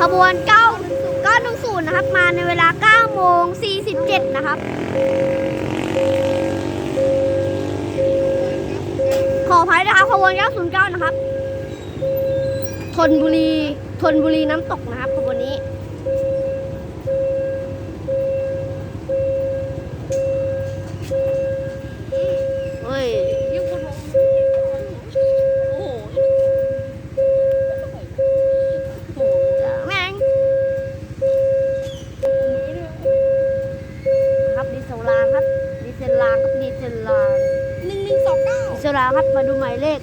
ขบวน9 910นะครับ มาในเวลา9โมง47 นะครับ ขออภัยนะครับ ขบวน 909 นะครับ ทนบุรี ทนบุรีน้ำตกนะครับ ขบวนนี้ เซลรางครับดีเซลรางหนึ่งหนึ่งสองเก้าดีเซลรางครับมาดูหมายเลข